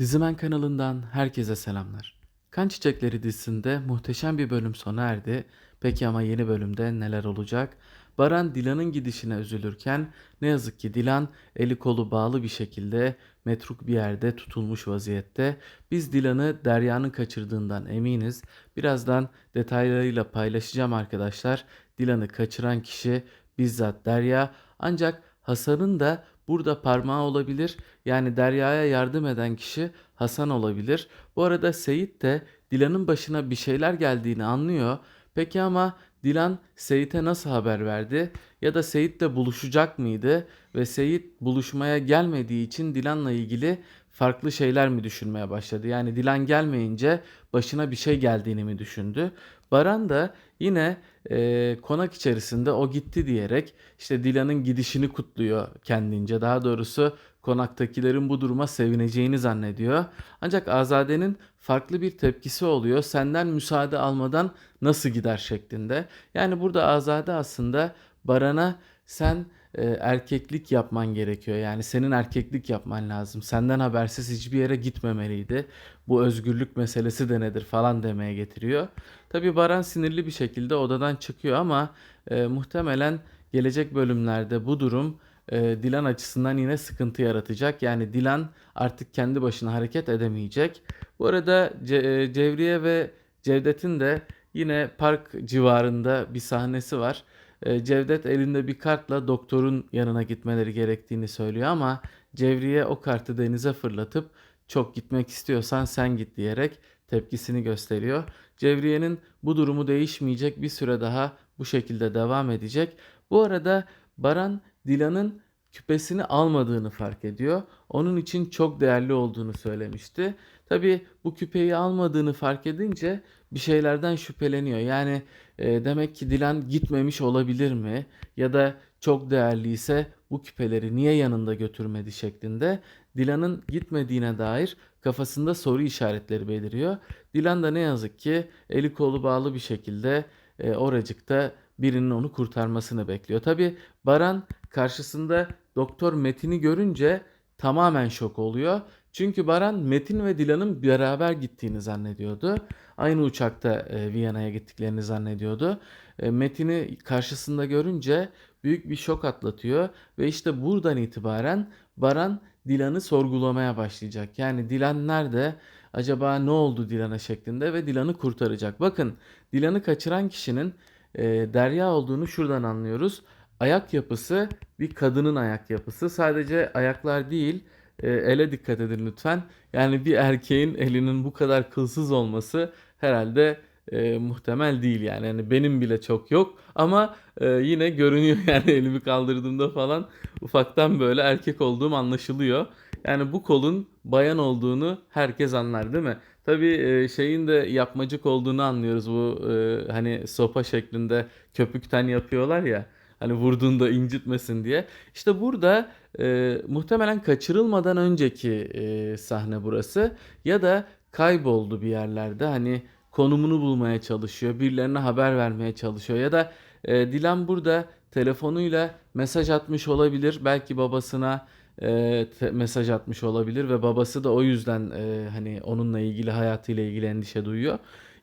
Dizimen kanalından herkese selamlar. Kan Çiçekleri dizisinde muhteşem bir bölüm sona erdi. Peki ama yeni bölümde neler olacak? Baran Dilan'ın gidişine üzülürken ne yazık ki Dilan eli kolu bağlı bir şekilde metruk bir yerde tutulmuş vaziyette. Biz Dilan'ı Derya'nın kaçırdığından eminiz. Birazdan detaylarıyla paylaşacağım arkadaşlar. Dilan'ı kaçıran kişi bizzat Derya ancak Hasan'ın da burada parmağı olabilir. Yani Derya'ya yardım eden kişi Hasan olabilir. Bu arada Seyit de Dilan'ın başına bir şeyler geldiğini anlıyor. Peki ama Dilan Seyit'e nasıl haber verdi? Ya da Seyit'le buluşacak mıydı? Ve Seyit buluşmaya gelmediği için Dilan'la ilgili farklı şeyler mi düşünmeye başladı? Yani Dilan gelmeyince başına bir şey geldiğini mi düşündü? Baran da yine e, konak içerisinde o gitti diyerek işte Dilan'ın gidişini kutluyor kendince. Daha doğrusu konaktakilerin bu duruma sevineceğini zannediyor. Ancak Azade'nin farklı bir tepkisi oluyor. Senden müsaade almadan nasıl gider şeklinde. Yani burada Azade aslında Baran'a sen e, erkeklik yapman gerekiyor. Yani senin erkeklik yapman lazım. Senden habersiz hiçbir yere gitmemeliydi. Bu özgürlük meselesi de nedir falan demeye getiriyor. Tabii Baran sinirli bir şekilde odadan çıkıyor ama e, muhtemelen gelecek bölümlerde bu durum e, Dilan açısından yine sıkıntı yaratacak. Yani Dilan artık kendi başına hareket edemeyecek. Bu arada Ce- e, Cevriye ve Cevdet'in de yine park civarında bir sahnesi var. E, Cevdet elinde bir kartla doktorun yanına gitmeleri gerektiğini söylüyor ama Cevriye o kartı denize fırlatıp çok gitmek istiyorsan sen git diyerek tepkisini gösteriyor. Cevriye'nin bu durumu değişmeyecek bir süre daha bu şekilde devam edecek. Bu arada Baran Dilan'ın küpesini almadığını fark ediyor. Onun için çok değerli olduğunu söylemişti. Tabii bu küpeyi almadığını fark edince bir şeylerden şüpheleniyor. Yani e, demek ki Dilan gitmemiş olabilir mi? Ya da çok değerliyse bu küpeleri niye yanında götürmedi şeklinde Dilan'ın gitmediğine dair kafasında soru işaretleri beliriyor. Dilan da ne yazık ki eli kolu bağlı bir şekilde e, oracıkta birinin onu kurtarmasını bekliyor. Tabi Baran karşısında Doktor Metin'i görünce tamamen şok oluyor. Çünkü Baran Metin ve Dilan'ın beraber gittiğini zannediyordu. Aynı uçakta e, Viyana'ya gittiklerini zannediyordu. E, Metin'i karşısında görünce büyük bir şok atlatıyor ve işte buradan itibaren Baran Dilan'ı sorgulamaya başlayacak. Yani Dilan nerede? Acaba ne oldu Dilan'a şeklinde ve Dilan'ı kurtaracak. Bakın Dilan'ı kaçıran kişinin e, Derya olduğunu şuradan anlıyoruz. Ayak yapısı bir kadının ayak yapısı. Sadece ayaklar değil, e, ele dikkat edin lütfen. Yani bir erkeğin elinin bu kadar kılsız olması herhalde e, muhtemel değil yani. yani benim bile çok yok ama e, yine görünüyor yani elimi kaldırdığımda falan ufaktan böyle erkek olduğum anlaşılıyor. Yani bu kolun bayan olduğunu herkes anlar değil mi? Tabii e, şeyin de yapmacık olduğunu anlıyoruz bu e, hani sopa şeklinde köpükten yapıyorlar ya. Hani vurduğunda incitmesin diye. İşte burada e, muhtemelen kaçırılmadan önceki e, sahne burası ya da kayboldu bir yerlerde. Hani konumunu bulmaya çalışıyor, birilerine haber vermeye çalışıyor ya da e, Dilan burada telefonuyla mesaj atmış olabilir. Belki babasına e, te- mesaj atmış olabilir ve babası da o yüzden e, hani onunla ilgili hayatıyla ilgili endişe duyuyor.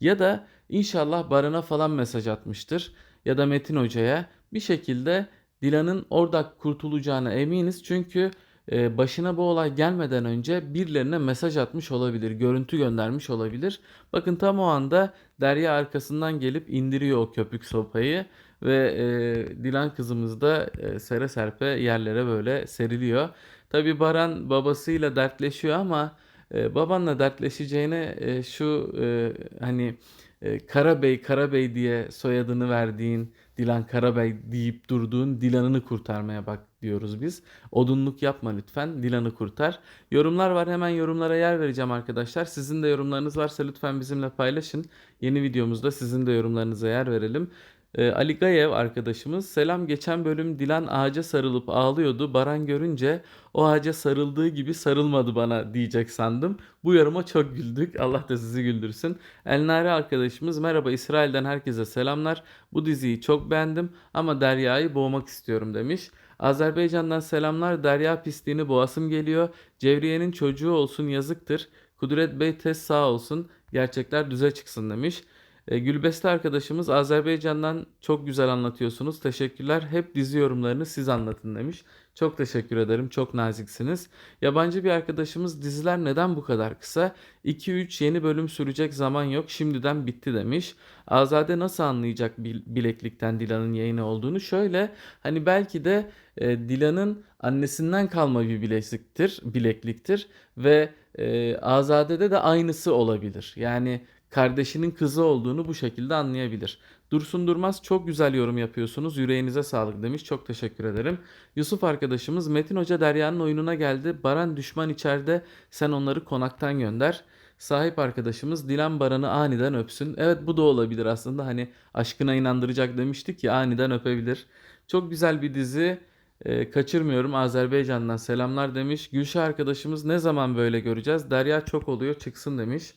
Ya da inşallah Baran'a falan mesaj atmıştır ya da Metin Hoca'ya bir şekilde Dilan'ın orada kurtulacağına eminiz. Çünkü başına bu olay gelmeden önce birilerine mesaj atmış olabilir, görüntü göndermiş olabilir. Bakın tam o anda Derya arkasından gelip indiriyor o köpük sopayı ve e, Dilan kızımız da e, sere serpe yerlere böyle seriliyor. Tabii Baran babasıyla dertleşiyor ama e, babanla dertleşeceğine e, şu e, hani e, Karabey Karabey diye soyadını verdiğin Dilan Karabey deyip durduğun Dilan'ını kurtarmaya bak diyoruz biz. Odunluk yapma lütfen. Dilan'ı kurtar. Yorumlar var. Hemen yorumlara yer vereceğim arkadaşlar. Sizin de yorumlarınız varsa lütfen bizimle paylaşın. Yeni videomuzda sizin de yorumlarınıza yer verelim. Ee, Ali Gayev arkadaşımız selam geçen bölüm Dilan ağaca sarılıp ağlıyordu. Baran görünce o ağaca sarıldığı gibi sarılmadı bana diyecek sandım. Bu yoruma çok güldük. Allah da sizi güldürsün. Elnare arkadaşımız merhaba İsrail'den herkese selamlar. Bu diziyi çok beğendim ama Derya'yı boğmak istiyorum demiş. Azerbaycan'dan selamlar. Derya pisliğini boğasım geliyor. Cevriye'nin çocuğu olsun yazıktır. Kudret Bey tez sağ olsun. Gerçekler düze çıksın demiş. E, Gülbeste arkadaşımız Azerbaycan'dan çok güzel anlatıyorsunuz. Teşekkürler. Hep dizi yorumlarını siz anlatın demiş. Çok teşekkür ederim. Çok naziksiniz. Yabancı bir arkadaşımız diziler neden bu kadar kısa? 2-3 yeni bölüm sürecek zaman yok. Şimdiden bitti demiş. Azade nasıl anlayacak bil- bileklikten Dilan'ın yayını olduğunu? Şöyle hani belki de e, Dilan'ın annesinden kalma bir bilekliktir, bilekliktir ve e, Azade'de de aynısı olabilir. Yani kardeşinin kızı olduğunu bu şekilde anlayabilir. Dursun Durmaz çok güzel yorum yapıyorsunuz. Yüreğinize sağlık demiş. Çok teşekkür ederim. Yusuf arkadaşımız Metin Hoca Derya'nın oyununa geldi. Baran düşman içeride sen onları konaktan gönder. Sahip arkadaşımız Dilan Baran'ı aniden öpsün. Evet bu da olabilir aslında. Hani aşkına inandıracak demiştik ya aniden öpebilir. Çok güzel bir dizi. Ee, kaçırmıyorum Azerbaycan'dan selamlar demiş. Gülşah arkadaşımız ne zaman böyle göreceğiz? Derya çok oluyor çıksın demiş.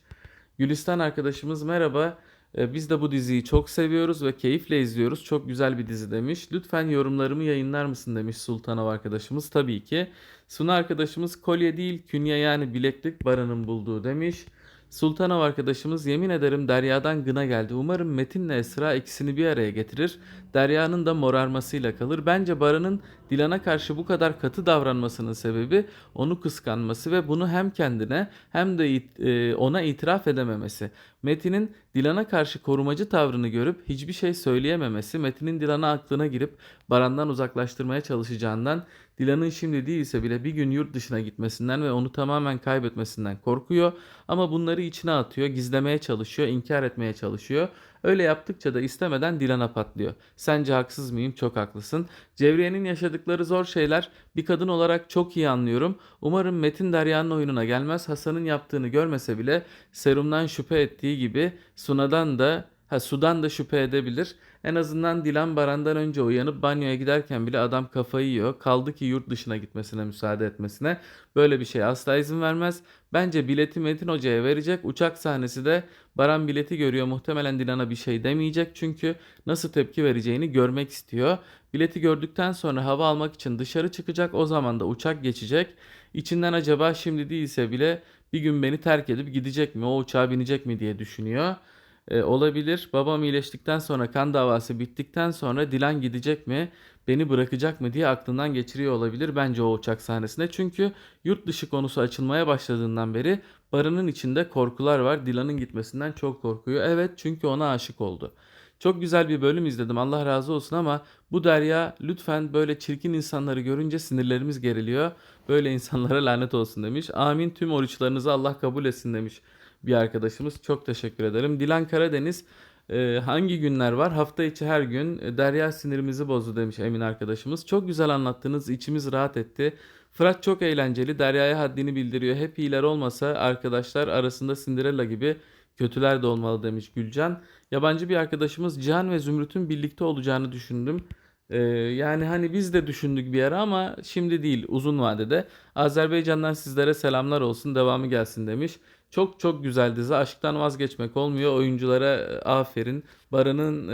Gülistan arkadaşımız merhaba. Ee, Biz de bu diziyi çok seviyoruz ve keyifle izliyoruz. Çok güzel bir dizi demiş. Lütfen yorumlarımı yayınlar mısın demiş Sultanov arkadaşımız. Tabii ki. Suna arkadaşımız kolye değil künye yani bileklik Baran'ın bulduğu demiş. Sultanov arkadaşımız yemin ederim Derya'dan gına geldi. Umarım Metin'le Esra ikisini bir araya getirir. Derya'nın da morarmasıyla kalır. Bence Baran'ın Dilan'a karşı bu kadar katı davranmasının sebebi onu kıskanması ve bunu hem kendine hem de e, ona itiraf edememesi. Metin'in Dilan'a karşı korumacı tavrını görüp hiçbir şey söyleyememesi, Metin'in Dilan'a aklına girip Baran'dan uzaklaştırmaya çalışacağından, Dilan'ın şimdi değilse bile bir gün yurt dışına gitmesinden ve onu tamamen kaybetmesinden korkuyor. Ama bunları içine atıyor, gizlemeye çalışıyor, inkar etmeye çalışıyor. Öyle yaptıkça da istemeden Dilan'a patlıyor. Sence haksız mıyım? Çok haklısın. Cevriye'nin yaşadıkları zor şeyler bir kadın olarak çok iyi anlıyorum. Umarım Metin Derya'nın oyununa gelmez. Hasan'ın yaptığını görmese bile serumdan şüphe ettiği gibi Suna'dan da ha Sudan da şüphe edebilir. En azından Dilan Baran'dan önce uyanıp banyoya giderken bile adam kafayı yiyor. Kaldı ki yurt dışına gitmesine müsaade etmesine. Böyle bir şey asla izin vermez. Bence bileti Metin Hoca'ya verecek. Uçak sahnesi de Baran bileti görüyor. Muhtemelen Dilan'a bir şey demeyecek. Çünkü nasıl tepki vereceğini görmek istiyor. Bileti gördükten sonra hava almak için dışarı çıkacak. O zaman da uçak geçecek. İçinden acaba şimdi değilse bile bir gün beni terk edip gidecek mi? O uçağa binecek mi diye düşünüyor. E, olabilir. Babam iyileştikten sonra kan davası bittikten sonra Dilan gidecek mi? Beni bırakacak mı diye aklından geçiriyor olabilir bence o uçak sahnesinde. Çünkü yurt dışı konusu açılmaya başladığından beri Baran'ın içinde korkular var. Dilan'ın gitmesinden çok korkuyor. Evet çünkü ona aşık oldu. Çok güzel bir bölüm izledim Allah razı olsun ama bu Derya lütfen böyle çirkin insanları görünce sinirlerimiz geriliyor. Böyle insanlara lanet olsun demiş. Amin tüm oruçlarınızı Allah kabul etsin demiş bir arkadaşımız. Çok teşekkür ederim. Dilan Karadeniz e, hangi günler var? Hafta içi her gün. E, Derya sinirimizi bozdu demiş Emin arkadaşımız. Çok güzel anlattınız. içimiz rahat etti. Fırat çok eğlenceli. Derya'ya haddini bildiriyor. Hep iyiler olmasa arkadaşlar arasında Cinderella gibi kötüler de olmalı demiş Gülcan. Yabancı bir arkadaşımız Cihan ve Zümrüt'ün birlikte olacağını düşündüm. Ee, yani hani biz de düşündük bir ara ama şimdi değil uzun vadede. Azerbaycan'dan sizlere selamlar olsun devamı gelsin demiş. Çok çok güzel dizi. Aşktan vazgeçmek olmuyor. Oyunculara e, aferin. Baran'ın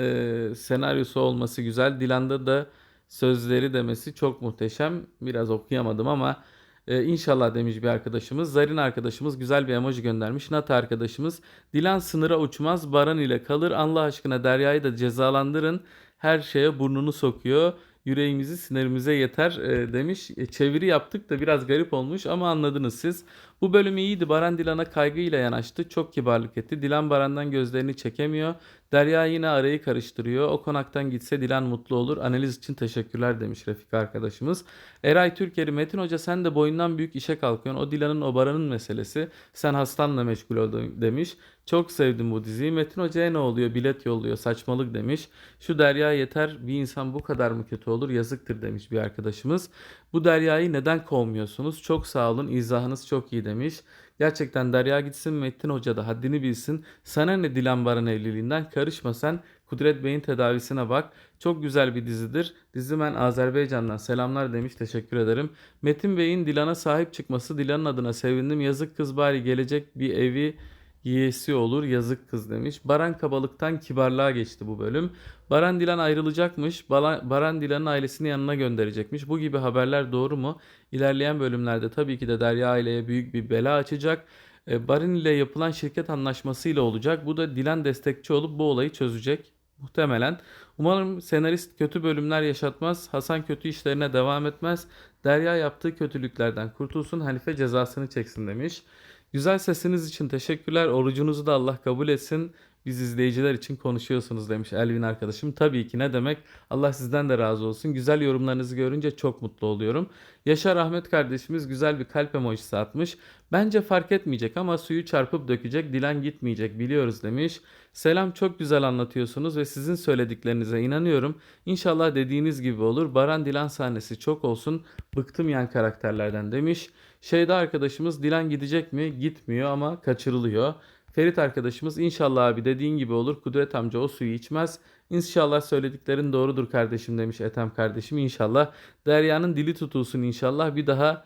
e, senaryosu olması güzel. Dilan'da da sözleri demesi çok muhteşem. Biraz okuyamadım ama e, inşallah demiş bir arkadaşımız. Zarin arkadaşımız güzel bir emoji göndermiş. Nata arkadaşımız. Dilan sınıra uçmaz. Baran ile kalır. Allah aşkına Derya'yı da cezalandırın. Her şeye burnunu sokuyor. Yüreğimizi sinirimize yeter e, demiş. E, çeviri yaptık da biraz garip olmuş ama anladınız siz. Bu bölüm iyiydi. Baran Dilan'a kaygıyla yanaştı. Çok kibarlık etti. Dilan Baran'dan gözlerini çekemiyor. Derya yine arayı karıştırıyor. O konaktan gitse Dilan mutlu olur. Analiz için teşekkürler demiş Refika arkadaşımız. Eray Türkeri Metin Hoca sen de boyundan büyük işe kalkıyorsun. O Dilan'ın o Baran'ın meselesi. Sen hastanla meşgul ol demiş. Çok sevdim bu diziyi. Metin Hoca'ya ne oluyor? Bilet yolluyor. Saçmalık demiş. Şu Derya yeter. Bir insan bu kadar mı kötü olur? Yazıktır demiş bir arkadaşımız. Bu Derya'yı neden kovmuyorsunuz? Çok sağ olun. İzahınız çok iyi demiş. Gerçekten Derya gitsin Metin Hoca da haddini bilsin. Sana ne Dilan Baran evliliğinden karışma sen. Kudret Bey'in tedavisine bak. Çok güzel bir dizidir. Dizimen Azerbaycan'dan selamlar demiş. Teşekkür ederim. Metin Bey'in Dilan'a sahip çıkması Dilan'ın adına sevindim. Yazık kız bari gelecek bir evi Yiyesi olur yazık kız demiş. Baran kabalıktan kibarlığa geçti bu bölüm. Baran Dilan ayrılacakmış. Baran Dilan'ın ailesini yanına gönderecekmiş. Bu gibi haberler doğru mu? İlerleyen bölümlerde tabii ki de Derya aileye büyük bir bela açacak. E, Baran ile yapılan şirket anlaşmasıyla olacak. Bu da Dilan destekçi olup bu olayı çözecek. Muhtemelen. Umarım senarist kötü bölümler yaşatmaz. Hasan kötü işlerine devam etmez. Derya yaptığı kötülüklerden kurtulsun. Hanife cezasını çeksin demiş. Güzel sesiniz için teşekkürler. Orucunuzu da Allah kabul etsin. Biz izleyiciler için konuşuyorsunuz demiş Elvin arkadaşım. Tabii ki ne demek. Allah sizden de razı olsun. Güzel yorumlarınızı görünce çok mutlu oluyorum. Yaşar Ahmet kardeşimiz güzel bir kalp emojisi atmış. Bence fark etmeyecek ama suyu çarpıp dökecek. Dilan gitmeyecek biliyoruz demiş. Selam çok güzel anlatıyorsunuz ve sizin söylediklerinize inanıyorum. İnşallah dediğiniz gibi olur. Baran Dilan sahnesi çok olsun. Bıktım yan karakterlerden demiş. Şeyda arkadaşımız Dilan gidecek mi? Gitmiyor ama kaçırılıyor. Ferit arkadaşımız inşallah abi dediğin gibi olur. Kudret amca o suyu içmez. İnşallah söylediklerin doğrudur kardeşim demiş Ethem kardeşim. İnşallah Derya'nın dili tutulsun inşallah. Bir daha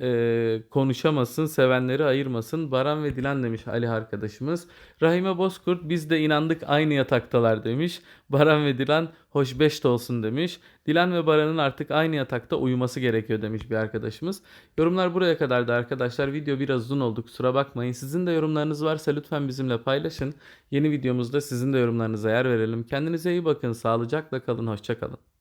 e, konuşamasın, sevenleri ayırmasın. Baran ve Dilan demiş Ali arkadaşımız. Rahime Bozkurt biz de inandık aynı yataktalar demiş. Baran ve Dilan hoşbeş de olsun demiş. Dilan ve Baran'ın artık aynı yatakta uyuması gerekiyor demiş bir arkadaşımız. Yorumlar buraya kadardı arkadaşlar. Video biraz uzun oldu kusura bakmayın. Sizin de yorumlarınız varsa lütfen bizimle paylaşın. Yeni videomuzda sizin de yorumlarınıza yer verelim. Kendinize iyi bakın. Sağlıcakla kalın. Hoşçakalın.